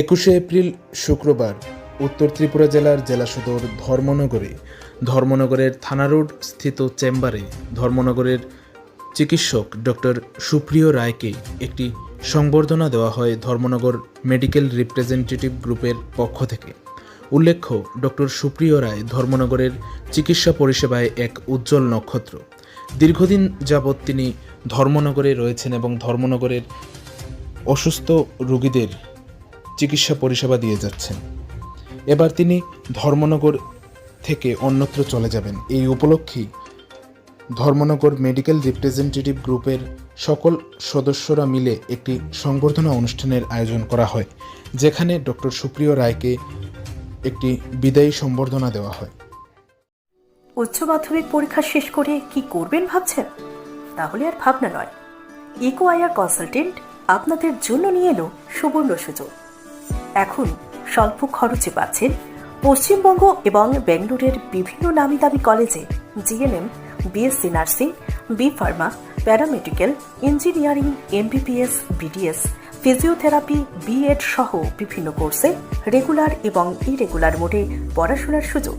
একুশে এপ্রিল, শুক্রবার, উত্তর ত্রিপুরা জেলার জেলা সদর ধর্মনগরে, ধর্মনগরের থানা রোড স্থিত চেম্বারে ধর্মনগরের চিকিৎসক ডক্টর সুপ্রিয় রায়কে একটি সংবর্ধনা দেওয়া হয় ধর্মনগর মেডিকেল রিপ্রেজেন্টেটিভ গ্রুপের পক্ষ থেকে। উল্লেখ্য, ডক্টর সুপ্রিয় রায় ধর্মনগরের চিকিৎসা পরিষেবায় এক উজ্জ্বল নক্ষত্র। দীর্ঘদিন যাবৎ তিনি ধর্মনগরে রয়েছেন এবং ধর্মনগরের অসুস্থ রোগীদের চিকিৎসা পরিষেবা দিয়ে যাচ্ছেন। এবার তিনি ধর্মনগর থেকে অন্যত্র চলে যাবেন। এই উপলক্ষেই ধর্মনগর মেডিকেল রিপ্রেজেন্টেটিভ গ্রুপের সকল সদস্যরা মিলে একটি সংবর্ধনা অনুষ্ঠানের আয়োজন করা হয়, যেখানে ডক্টর সুপ্রিয় রায়কে একটি বিদায়ী সম্বর্ধনা দেওয়া হয়। উচ্চ মাধ্যমিক পরীক্ষা শেষ করে কি করবেন ভাবছেন? তাহলে আর ভাবনা নয়। ইকো আয়ার কনসালটেন্ট আপনাদের জন্য নিয়ে এলো সুবর্ণ সুযোগ। এখন স্বল্প খরচে পাচ্ছেন পশ্চিমবঙ্গ এবং বেঙ্গালুরের বিভিন্ন নামি দামি কলেজে GNM, BSc nursing, B pharma, paramedical, engineering, MBBS, BDS, physiotherapy, BEd সহ বিভিন্ন কোর্সে রেগুলার এবং ইরেগুলার মোডে পড়াশোনার সুযোগ।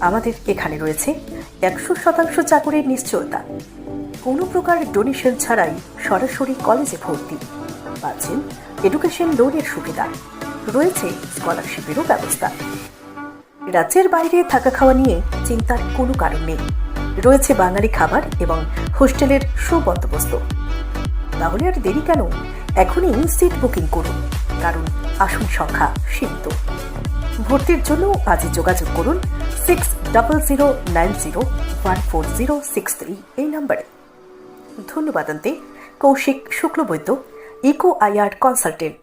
আমাদের এখানে রয়েছে একশো শতাংশ চাকরির নিশ্চয়তা। কোনো প্রকার ডোনেশন ছাড়াই সরাসরি কলেজে ভর্তি। পাচ্ছেন এডুকেশন লোনের সুবিধা। রয়েছে স্কলারশিপেরও ব্যবস্থা। রাজ্যের বাইরে থাকা খাওয়া নিয়ে চিন্তার কোনো কারণ নেই। রয়েছে বাঙালি খাবার এবং হোস্টেলের সুবন্দোবস্ত। তাহলে আর দেরি কেন? এখনই সিট বুকিং করুন, কারণ আসন সংখ্যা সীমিত। ভর্তির জন্য আজই যোগাযোগ করুন six double zero nine zero one four zero six three এই নম্বরে। ধন্যবাদ আনতে Koushik Shuklabaidya eco IR consultant